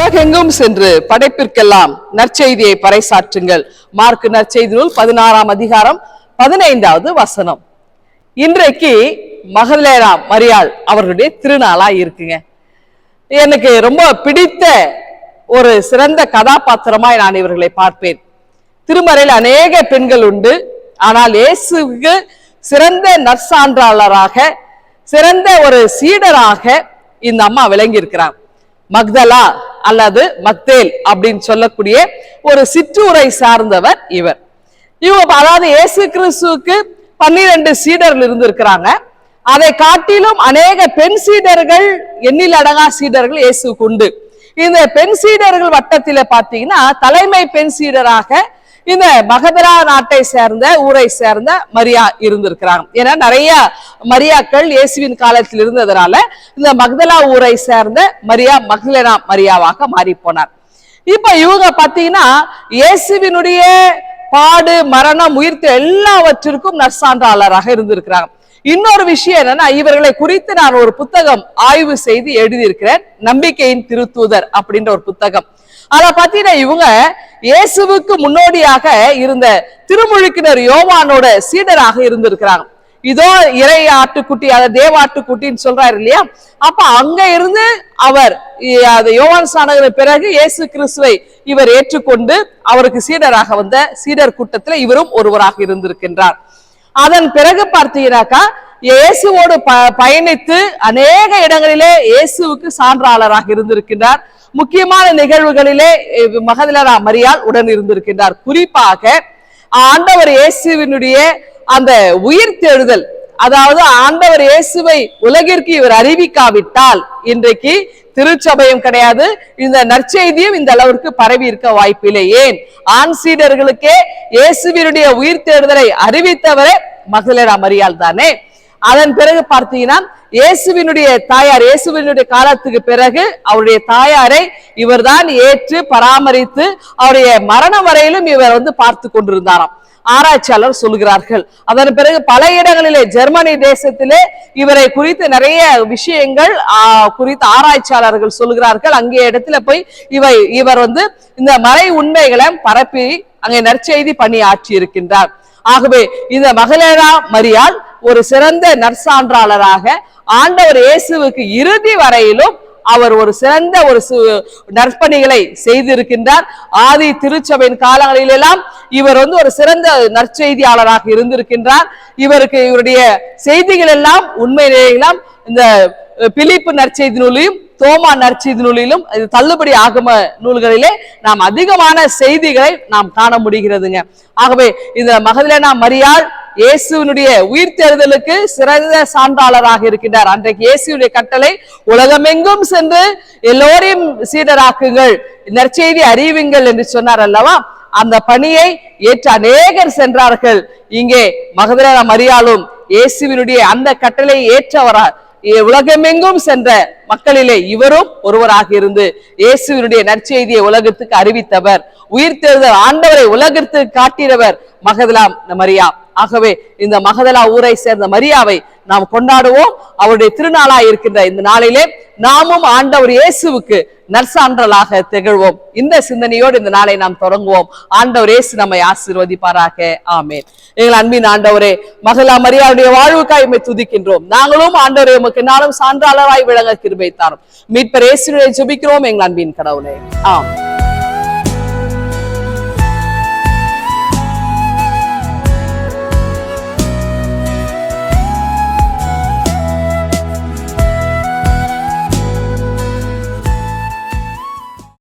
உலகெங்கும் சென்று படைப்பிற்கெல்லாம் நற்செய்தியை பறைசாற்றுங்கள். மார்க் நற்செய்தி நூல் பதினாறாம் அதிகாரம் பதினைந்தாவது வசனம். இன்றைக்கு மகளேரா மரியாள் அவர்களுடைய திருநாளா இருக்குங்க. எனக்கு ரொம்ப பிடித்த ஒரு சிறந்த கதாபாத்திரமாய் நான் இவர்களை பார்ப்பேன். திருமறையில் அநேக பெண்கள் உண்டு. ஆனால் இயேசுவுக்கு சிறந்த நற்சான்றாளராக சிறந்த ஒரு சீடராக இந்த அம்மா விளங்கி இருக்கிறார் மக்தலா அல்லது மத்தேல் அப்படின்னு சொல்லக்கூடிய ஒரு சிற்றூரை சார்ந்தவர் இவர். இவங்க அதாவது இயேசு கிறிஸ்துவுக்கு பன்னிரண்டு சீடர்கள் இருந்திருக்கிறாங்க. அதை காட்டிலும் அநேக பெண் சீடர்கள் எண்ணில் அடங்கா சீடர்கள் இயேசுக்கு உண்டு. இந்த பெண் சீடர்கள் வட்டத்தில் பார்த்தீங்கன்னா தலைமை பெண் சீடராக இந்த மகதரா நாட்டை சேர்ந்த ஊரை சேர்ந்த மரியா இருந்திருக்கிறாங்க. ஏன்னா நிறைய மரியாக்கள் இயேசுவின் காலத்தில் இருந்ததுனால இந்த மகதலா ஊரை சேர்ந்த மரியா மகளனா மரியாவாக மாறி போனார் இப்ப இவங்க பாத்தீங்கன்னா இயேசுவினுடைய பாடு மரணம் உயிர்த்து எல்லாவற்றிற்கும் நற்சான்றாளராக இருந்திருக்கிறாங்க. இன்னொரு விஷயம் என்னன்னா இவர்களை குறித்து நான் ஒரு புத்தகம் ஆய்வு செய்து எழுதியிருக்கிறேன். நம்பிக்கையின் திருத்தூதர் அப்படின்ற ஒரு புத்தகம். அதை பார்த்தீங்கன்னா இவங்க இயேசுவுக்கு முன்னோடியாக இருந்த திருமுழுக்கினர் யோவானோட சீடராக இருந்திருக்கிறாங்க. இதோ இறை ஆட்டுக்குட்டி அதை தேவ ஆட்டுக்குட்டின்னு சொல்றாரு இல்லையா? அப்ப அங்க இருந்து அவர் அது யோவான் சானகிற பிறகு இயேசு கிறிஸ்துவை இவர் ஏற்றுக்கொண்டு அவருக்கு சீடராக வந்த சீடர் கூட்டத்துல இவரும் ஒருவராக இருந்திருக்கின்றார். அதன் பிறகு பார்த்தீங்கன்னாக்கா இயேசுவோடு ப பயணித்து அநேக இடங்களிலே இயேசுவுக்கு சான்றாளராக இருந்திருக்கின்றார். முக்கியமான நிகழ்வுகளிலே மகதிலரா மரியால் உடன் இருந்திருக்கின்றார். குறிப்பாக ஆண்டவர் இயேசுவினுடைய அந்த உயிர் தேடுதல் அதாவது ஆண்டவர் இயேசுவை உலகிற்கு இவர் அறிவிக்காவிட்டால் இன்றைக்கு திருச்சபையும் கிடையாது இந்த நற்செய்தியும் இந்த அளவிற்கு பரவி இருக்க வாய்ப்பில்லை. ஏன்? ஆண் சீடர்களுக்கே இயேசுவினுடைய உயிர் தேடுதலை அறிவித்தவரே மகளிர் அமரியால் தானே. அதன் பிறகு பார்த்தீங்கன்னா இயேசுவினுடைய தாயார் இயேசுவினுடைய காலத்துக்கு பிறகு அவருடைய தாயாரை இவர்தான் ஏற்று பராமரித்து அவருடைய மரணம் வரையிலும் இவர் வந்து பார்த்து கொண்டிருந்தாராம். ஆராய்ச்சியாளர் சொல்கிறார்கள். அதன் பிறகு பல இடங்களிலே ஜெர்மனி தேசத்திலே இவரை குறித்து நிறைய விஷயங்கள் குறித்து ஆராய்ச்சியாளர்கள் சொல்கிறார்கள். அங்கே இடத்துல போய் இவை இவர் வந்து இந்த மறை உண்மைகளை பரப்பி அங்கே நற்செய்தி பணி ஆற்றி இருக்கின்றார் ஆகவே இந்த மகளேரா மரியாள் ஒரு சிறந்த நற்சான்றாளராக ஆண்டவர் இயேசுவுக்கு இறுதி வரையிலும் அவர் ஒரு சிறந்த ஒரு சு- நற்பணிகளை செய்திருக்கின்றார். ஆதி திருச்சபையின் காலங்களிலெல்லாம் இவர் வந்து ஒரு சிறந்த நற்செய்தியாளராக இருந்திருக்கின்றார். இவருக்கு இவருடைய செய்திகள் எல்லாம் உண்மையிலேயெல்லாம் இந்த பிலிப்பு நற்செய்தி நூலையும் தோமா நற்செய்தி நூலிலும் இது தள்ளுபடி ஆகம நூல்களிலே நாம் அதிகமான செய்திகளை நாம் காண முடிகிறதுங்க. ஆகவே இந்த மகதிலேனா மரியாள் இயேசுவினுடைய உயிர் தேர்தலுக்கு சிறந்த சான்றாளராக இருக்கின்றார். அன்றைக்கு இயேசுடைய கட்டளை உலகமெங்கும் சென்று எல்லோரையும் சீடராக்குங்கள் நற்செய்தி அறியுங்கள் என்று சொன்னார் அல்லவா? அந்த பணியை ஏற்ற அநேகர் சென்றார்கள். இங்கே மகதிர மரியாளும் இயேசுவினுடைய அந்த கட்டளை ஏற்றவரா உலகமெங்கும் சென்ற மக்களிலே இவரும் ஒருவராக இருந்து இயேசுவினுடைய நற்செய்தியை உலகத்துக்கு அறிவித்தவர். உயிர் தேர்தல் ஆண்டவரை உலகத்துக்கு காட்டினவர் மகதலாம் மரியா ஆகவே இந்த மகதலா ஊரை சேர்ந்த மரியாவை நாம் கொண்டாடுவோம். அவருடைய திருநாளாய் இருக்கின்ற இந்த நாளிலே நாமும் ஆண்டவர் இயேசுவுக்கு நற்சான்றலாக திகழ்வோம். இந்த சிந்தனையோடு இந்த நாளை நாம் தொடங்குவோம். ஆண்டவர் இயேசு நம்மை ஆசீர்வதிப்பாராக. ஆமேன். எங்கள் அன்பின் ஆண்டவரே மகளா மரியாவுடைய வாழ்வுக்காய் உம்மை துதிக்கின்றோம். நாங்களும் ஆண்டவரே உமக்கு நாளும் சான்றாளராய் விளங்க கிருபை தாரும். மீட்பர் இயேசுடைய ஜெபிக்கிறோம் எங்கள் அன்பின் கடவுளே. ஆம்.